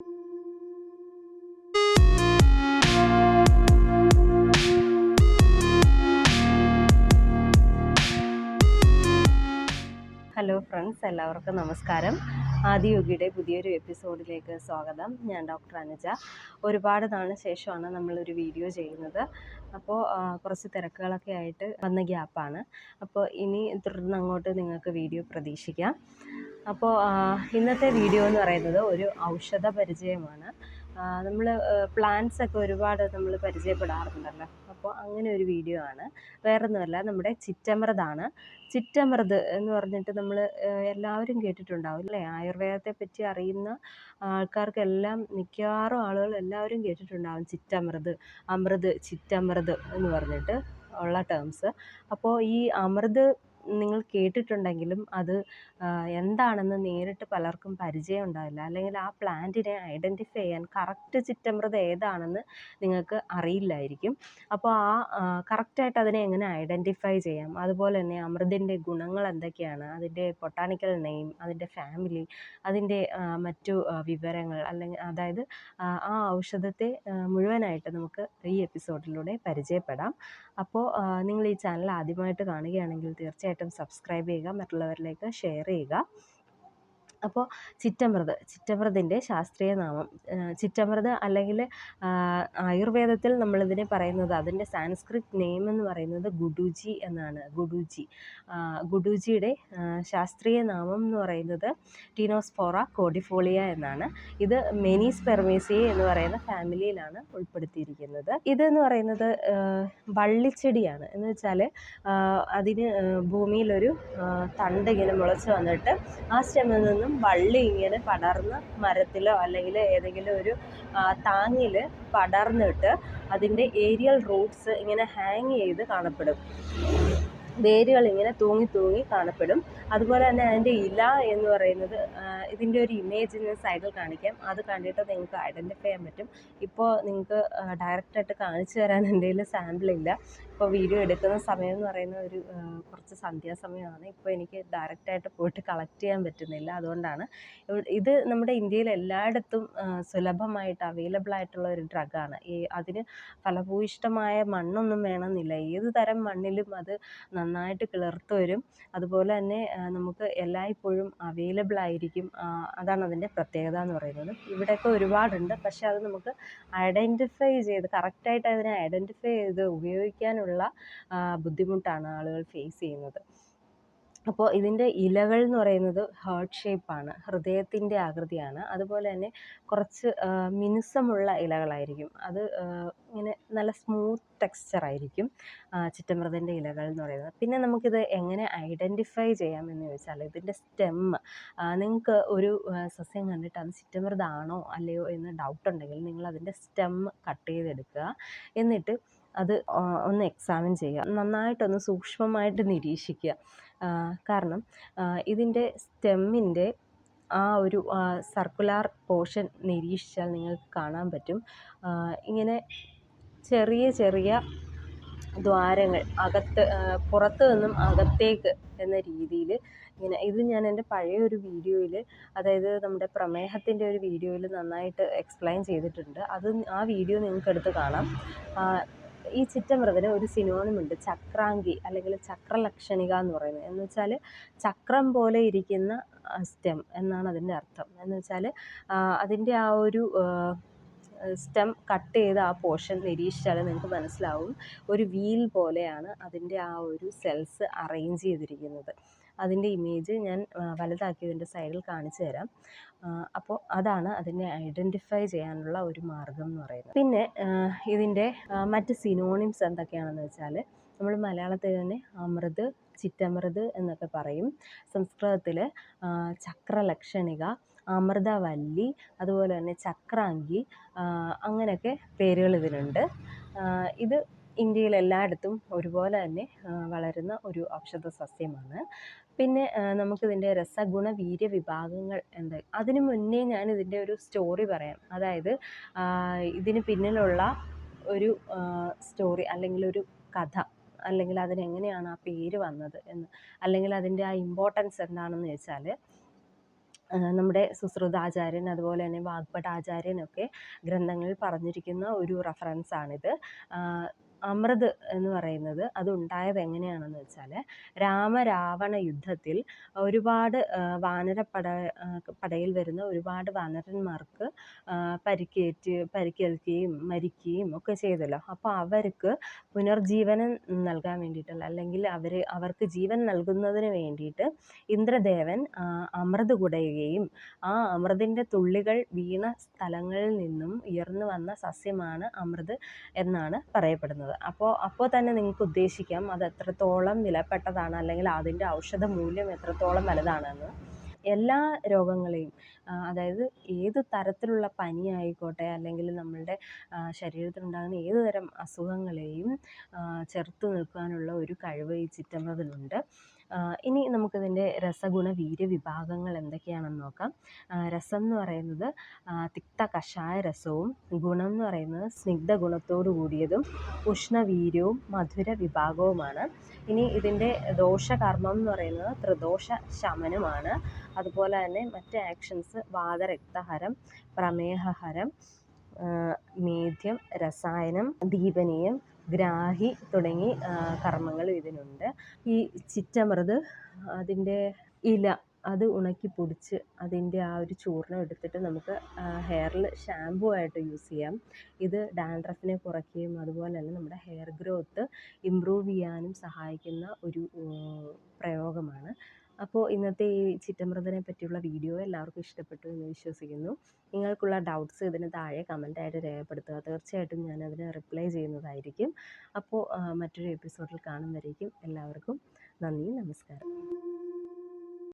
Hello friends എല്ലാവർക്കും നമസ്കാരം. ആദിയോഗിയുടെ പുതിയൊരു എപ്പിസോഡിലേക്ക് സ്വാഗതം. ഞാൻ ഡോക്ടർ അനുജ. ഒരുപാട് നാളിന് ശേഷമാണ് നമ്മളൊരു വീഡിയോ ചെയ്യുന്നത്. അപ്പോൾ കുറച്ച് തിരക്കുകളൊക്കെ ആയിട്ട് വന്ന ഗ്യാപ്പാണ്. അപ്പോൾ ഇനി തുടർന്ന് അങ്ങോട്ട് നിങ്ങൾക്ക് വീഡിയോ പ്രതീക്ഷിക്കാം. അപ്പോൾ ഇന്നത്തെ വീഡിയോ എന്ന് പറയുന്നത് ഒരു ഔഷധ പരിചയമാണ്. നമ്മൾ പ്ലാന്റ്സ് ഒക്കെ ഒരുപാട് നമ്മൾ പരിചയപ്പെടാറുണ്ടല്ലോ. അപ്പോൾ അങ്ങനെ ഒരു വീഡിയോ ആണ്. വേറൊന്നുമല്ല നമ്മുടെ ചിറ്റമൃതാണ്. ചിറ്റമൃത് എന്ന് പറഞ്ഞിട്ട് നമ്മൾ എല്ലാവരും കേട്ടിട്ടുണ്ടാവും അല്ലേ? ആയുർവേദത്തെ പറ്റി അറിയുന്ന ആൾക്കാർക്കെല്ലാം മിക്കവാറും ആളുകൾ എല്ലാവരും കേട്ടിട്ടുണ്ടാവും ചിറ്റമൃത് അമൃത് ചിറ്റമൃത് എന്ന് പറഞ്ഞിട്ട് ഉള്ള ടേംസ് അപ്പോൾ ഈ അമൃത് നിങ്ങൾ കേട്ടിട്ടുണ്ടെങ്കിലും അത് എന്താണെന്ന് നേരിട്ട് പലർക്കും പരിചയം ഉണ്ടാവില്ല അല്ലെങ്കിൽ ആ പ്ലാന്റിനെ ഐഡന്റിഫൈ ചെയ്യാൻ കറക്റ്റ് ചിറ്റമൃത് ഏതാണെന്ന് നിങ്ങൾക്ക് അറിയില്ലായിരിക്കും. അപ്പോൾ ആ കറക്റ്റായിട്ട് അതിനെ എങ്ങനെ ഐഡന്റിഫൈ ചെയ്യാം? അതുപോലെ തന്നെ അമൃതിന്റെ ഗുണങ്ങൾ എന്തൊക്കെയാണ്? അതിന്റെ പൊട്ടാണിക്കൽ നെയിം അതിന്റെ ഫാമിലി അതിന്റെ മറ്റു വിവരങ്ങൾ അല്ലെങ്കിൽ അതായത് ആ ഔഷധത്തെ മുഴുവനായിട്ട് നമുക്ക് ഈ എപ്പിസോഡിലൂടെ പരിചയപ്പെടാം. അപ്പോൾ നിങ്ങൾ ഈ ചാനൽ ആദ്യമായിട്ട് കാണുകയാണെങ്കിൽ തീർച്ചയായിട്ടും സബ്സ്ക്രൈബ് ചെയ്യുക മറ്റുള്ളവരിലേക്ക് ഷെയർ ചെയ്യുക. അപ്പോൾ ചിറ്റമൃത് ചിറ്റമൃതിന്റെ ശാസ്ത്രീയ നാമം. ചിറ്റമൃത് അല്ലെങ്കിൽ ആയുർവേദത്തിൽ നമ്മളിതിനെ പറയുന്നത് അതിന്റെ സാൻസ്ക്രിറ്റ് നെയിം എന്ന് പറയുന്നത് ഗുഡുജി എന്നാണ്. ഗുഡുജി. ഗുഡൂജിയുടെ ശാസ്ത്രീയ നാമം എന്ന് പറയുന്നത് ടീനോസ്ഫോറ കോഡിഫോളിയ എന്നാണ്. ഇത് മെനീസ്പെർമേസിയെ എന്ന് പറയുന്ന ഫാമിലിയിലാണ് ഉൾപ്പെടുത്തിയിരിക്കുന്നത്. ഇതെന്ന് പറയുന്നത് വള്ളിച്ചെടിയാണ്. എന്ന് വെച്ചാൽ അതിന് ഭൂമിയിലൊരു തണ്ട് ഇങ്ങനെ മുളച്ച് വന്നിട്ട് ആ സ്റ്റെമ്മിൽ നിന്നും വള്ളി ഇങ്ങനെ പടർന്ന് മരത്തിലോ അല്ലെങ്കിൽ ഏതെങ്കിലും ഒരു താങ്ങിൽ പടർന്നിട്ട് അതിന്റെ ഏരിയൽ റൂട്ട്സ് ഇങ്ങനെ ഹാങ് ചെയ്ത് കാണപ്പെടും. വേരുകൾ ഇങ്ങനെ തൂങ്ങി തൂങ്ങി കാണപ്പെടും. അതുപോലെ തന്നെ അതിന്റെ ഇല എന്ന് പറയുന്നത് ഇതിന്റെ ഒരു ഇമേജ് ഞാൻ സൈഡിൽ കാണിക്കാം. അത് കണ്ടിട്ട് നിങ്ങൾക്ക് ഐഡന്റിഫൈ ചെയ്യാൻ പറ്റും. ഇപ്പോൾ നിങ്ങൾക്ക് ഡയറക്റ്റായിട്ട് കാണിച്ചു തരാൻ കയ്യിൽ സാമ്പിൾ ഇല്ല. ഇപ്പോൾ വീഡിയോ എടുക്കുന്ന സമയം എന്ന് പറയുന്ന ഒരു കുറച്ച് സന്ധ്യാസമയമാണ്. ഇപ്പോൾ എനിക്ക് ഡയറക്റ്റായിട്ട് പോയിട്ട് കളക്ട് ചെയ്യാൻ പറ്റുന്നില്ല. അതുകൊണ്ടാണ് ഇത് നമ്മുടെ ഇന്ത്യയിൽ എല്ലായിടത്തും സുലഭമായിട്ട് അവൈലബിൾ ആയിട്ടുള്ള ഒരു ഡ്രഗാണ് ഈ അതിന് ഫലഭൂയിഷ്ടമായ മണ്ണൊന്നും വേണമെന്നില്ല. ഏത് തരം മണ്ണിലും അത് നന്നായിട്ട് കിളിർത്ത് വരും. അതുപോലെ തന്നെ നമുക്ക് എല്ലായ്പ്പോഴും അവൈലബിൾ ആയിരിക്കും. അതാണ് അതിന്റെ പ്രത്യേകത എന്ന് പറയുന്നത്. ഇവിടെയൊക്കെ ഒരുപാടുണ്ട്. പക്ഷെ അത് നമുക്ക് ഐഡന്റിഫൈ ചെയ്ത് കറക്റ്റായിട്ട് അതിനെ ഐഡന്റിഫൈ ചെയ്ത് ഉപയോഗിക്കാനുള്ള ബുദ്ധിമുട്ടാണ് ആളുകൾ ഫേസ് ചെയ്യുന്നത്. അപ്പോൾ ഇതിന്റെ ഇലകൾ എന്ന് പറയുന്നത് ഹാർട്ട് ഷേപ്പാണ് ഹൃദയത്തിന്റെ ആകൃതിയാണ്. അതുപോലെ തന്നെ കുറച്ച് മിനുസമുള്ള ഇലകളായിരിക്കും. അത് ഇങ്ങനെ നല്ല സ്മൂത്ത് ടെക്സ്ചർ ആയിരിക്കും ചിറ്റമൃതന്റെ ഇലകൾ എന്ന് പറയുന്നത്. പിന്നെ നമുക്കിത് എങ്ങനെ ഐഡന്റിഫൈ ചെയ്യാം എന്ന് ചോദിച്ചാൽ ഇതിന്റെ സ്റ്റെം നിങ്ങൾക്ക് ഒരു സസ്യം കണ്ടിട്ട് അത് ചിറ്റമൃതാണോ അല്ലയോ എന്ന് ഡൗട്ട് ഉണ്ടെങ്കിൽ നിങ്ങൾ അതിന്റെ സ്റ്റെം കട്ട് ചെയ്തെടുക്കുക. എന്നിട്ട് അത് ഒന്ന് എക്സാമിൻ ചെയ്യുക. നന്നായിട്ടൊന്ന് സൂക്ഷ്മമായിട്ട് നിരീക്ഷിക്കുക. കാരണം ഇതിന്റെ സ്റ്റെമ്മിന്റെ ആ ഒരു സർക്കുലാർ പോർഷൻ നിരീക്ഷിച്ചാൽ നിങ്ങൾക്ക് കാണാൻ പറ്റും. ഇങ്ങനെ ചെറിയ ചെറിയ ദ്വാരങ്ങൾ അകത്ത് പുറത്തു നിന്നും അകത്തേക്ക് എന്ന രീതിയിൽ ഇങ്ങനെ ഇത് ഞാൻ എന്റെ പഴയ ഒരു വീഡിയോയിൽ അതായത് നമ്മുടെ പ്രമേഹത്തിന്റെ ഒരു വീഡിയോയിൽ നന്നായിട്ട് എക്സ്പ്ലെയിൻ ചെയ്തിട്ടുണ്ട്. അത് ആ വീഡിയോ നിങ്ങൾക്ക് എടുത്ത് കാണാം ഈ ചിറ്റമൃതന് ഒരു സിനോണിമുണ്ട് ചക്രാങ്കി അല്ലെങ്കിൽ ചക്രലക്ഷണിക എന്ന് പറയുന്നത്. എന്ന് വെച്ചാൽ ചക്രം പോലെ ഇരിക്കുന്ന സ്റ്റെം എന്നാണ് അതിന്റെ അർത്ഥം. എന്ന് വെച്ചാൽ അതിന്റെ ആ ഒരു സ്റ്റെം കട്ട് ചെയ്ത ആ പോർഷൻ നിരീക്ഷിച്ചാൽ നിങ്ങൾക്ക് മനസ്സിലാവും. ഒരു വീൽ പോലെയാണ് അതിന്റെ ആ ഒരു സെൽസ് അറേഞ്ച് ചെയ്തിരിക്കുന്നത്. അതിന്റെ ഇമേജ് ഞാൻ വലുതാക്കിയതിന്റെ സൈഡിൽ കാണിച്ചു തരാം. അപ്പോൾ അതാണ് അതിനെ ഐഡന്റിഫൈ ചെയ്യാനുള്ള ഒരു മാർഗം എന്ന് പറയുന്നത്. പിന്നെ ഇതിന്റെ മറ്റ് സിനോണിംസ് എന്തൊക്കെയാണെന്ന് വെച്ചാൽ നമ്മൾ മലയാളത്തിൽ തന്നെ അമൃത് ചിറ്റമൃത് എന്നൊക്കെ പറയും. സംസ്കൃതത്തിൽ ചക്രലക്ഷണിക അമൃതവല്ലി അതുപോലെ തന്നെ ചക്രാങ്കി അങ്ങനെയൊക്കെ പേരുകൾ ഇതിനുണ്ട് ഇത് ഇന്ത്യയിൽ എല്ലായിടത്തും ഒരുപോലെ തന്നെ വളരുന്ന ഒരു ഔഷധ സസ്യമാണ് പിന്നെ നമുക്കിതിന്റെ രസഗുണ വീര്യ വിഭാഗങ്ങൾ എന്ത്? അതിനു മുന്നേ ഞാൻ ഇതിന്റെ ഒരു സ്റ്റോറി പറയാം. അതായത് ഇതിന് പിന്നിലുള്ള ഒരു സ്റ്റോറി അല്ലെങ്കിൽ ഒരു കഥ അല്ലെങ്കിൽ അതിനെങ്ങനെയാണ് ആ പേര് വന്നത് എന്ന് അല്ലെങ്കിൽ അതിന്റെ ആ ഇമ്പോർട്ടൻസ് എന്താണെന്ന് വെച്ചാൽ ആ, സുശ്രുത ആചാര്യൻ അതുപോലെ തന്നെ വാഗ്ഭടാചാര്യനൊക്കെ ഗ്രന്ഥങ്ങളിൽ പറഞ്ഞിരിക്കുന്ന ഒരു റെഫറൻസാണിത് അമൃത് എന്ന് പറയുന്നത് അത് ഉണ്ടായത് എങ്ങനെയാണെന്ന് വെച്ചാൽ രാമരാവണ യുദ്ധത്തിൽ ഒരുപാട് വാനരപ്പട പടയിൽ വരുന്ന ഒരുപാട് വാനരന്മാർക്ക് പരിക്കേറ്റ് പരിക്കേൽക്കുകയും മരിക്കുകയും ഒക്കെ ചെയ്തല്ലോ. അപ്പോൾ അവർക്ക് പുനർജീവനം നൽകാൻ വേണ്ടിയിട്ടുള്ള അല്ലെങ്കിൽ അവർ അവർക്ക് ജീവൻ നൽകുന്നതിന് വേണ്ടിയിട്ട് ഇന്ദ്രദേവൻ അമൃത് കുടയുകയും ആ അമൃതിന്റെ തുള്ളികൾ വീണ സ്ഥലങ്ങളിൽ നിന്നും ഉയർന്നു വന്ന സസ്യമാണ് അമൃത് എന്നാണ് പറയപ്പെടുന്നത്. അപ്പോൾ അപ്പോൾ തന്നെ നിങ്ങൾക്ക് ഉദ്ദേശിക്കാം അത് എത്രത്തോളം വിലപ്പെട്ടതാണ് അല്ലെങ്കിൽ അതിന്റെ ഔഷധ മൂല്യം എത്രത്തോളം വലുതാണെന്ന്. എല്ലാ രോഗങ്ങളെയും അതായത് ഏത് തരത്തിലുള്ള പനി ആയിക്കോട്ടെ അല്ലെങ്കിൽ നമ്മളുടെ ശരീരത്തിലുണ്ടാകുന്ന ഏത് തരം അസുഖങ്ങളെയും ചെറുത്തു നിൽക്കാനുള്ള ഒരു കഴിവ് ഈ ചിറ്റമൃതിനുണ്ട് ഇനി നമുക്കിതിന്റെ രസഗുണ വീര്യ വിഭാഗങ്ങൾ എന്തൊക്കെയാണെന്ന് നോക്കാം. രസം എന്ന് പറയുന്നത് തിക്ത കഷായ രസവും ഗുണം എന്ന് പറയുന്നത് സ്നിഗ്ധ ഗുണത്തോടു കൂടിയതും ഉഷ്ണവീര്യവും മധുര വിഭാഗവുമാണ്. ഇനി ഇതിന്റെ ദോഷകർമ്മം എന്ന് പറയുന്നത് ത്രിദോഷ ശമനമാണ്. അതുപോലെ തന്നെ മറ്റ് ആക്ഷൻസ് വാദരക്തഹരം പ്രമേഹഹരം മേധ്യം രസായനം ദീപനീയം ഗ്രാഹി തുടങ്ങി കർമ്മങ്ങളും ഇതിനുണ്ട്. ഈ ചിറ്റമൃത് അതിന്റെ ഇല അത് ഉണക്കി പൊടിച്ച് അതിന്റെ ആ ഒരു ചൂർണം എടുത്തിട്ട് നമുക്ക് ഹെയറിൽ ഷാംപൂ ആയിട്ട് യൂസ് ചെയ്യാം. ഇത് ഡാൻഡ്രഫിനെ കുറയ്ക്കുകയും അതുപോലെ തന്നെ നമ്മുടെ ഹെയർ ഗ്രോത്ത് ഇമ്പ്രൂവ് ചെയ്യാനും സഹായിക്കുന്ന ഒരു പ്രയോഗമാണ്. അപ്പോൾ ഇന്നത്തെ ഈ ചിറ്റമൃതനെ പറ്റിയുള്ള വീഡിയോ എല്ലാവർക്കും ഇഷ്ടപ്പെട്ടു എന്ന് വിശ്വസിക്കുന്നു. നിങ്ങൾക്കുള്ള ഡൗട്ട്സ് ഇതിന് താഴെ കമന്റായിട്ട് രേഖപ്പെടുത്തുക. തീർച്ചയായിട്ടും ഞാൻ അതിന് റിപ്ലൈ ചെയ്യുന്നതായിരിക്കും അപ്പോൾ മറ്റൊരു എപ്പിസോഡിൽ കാണും എല്ലാവർക്കും നന്ദി നമസ്കാരം.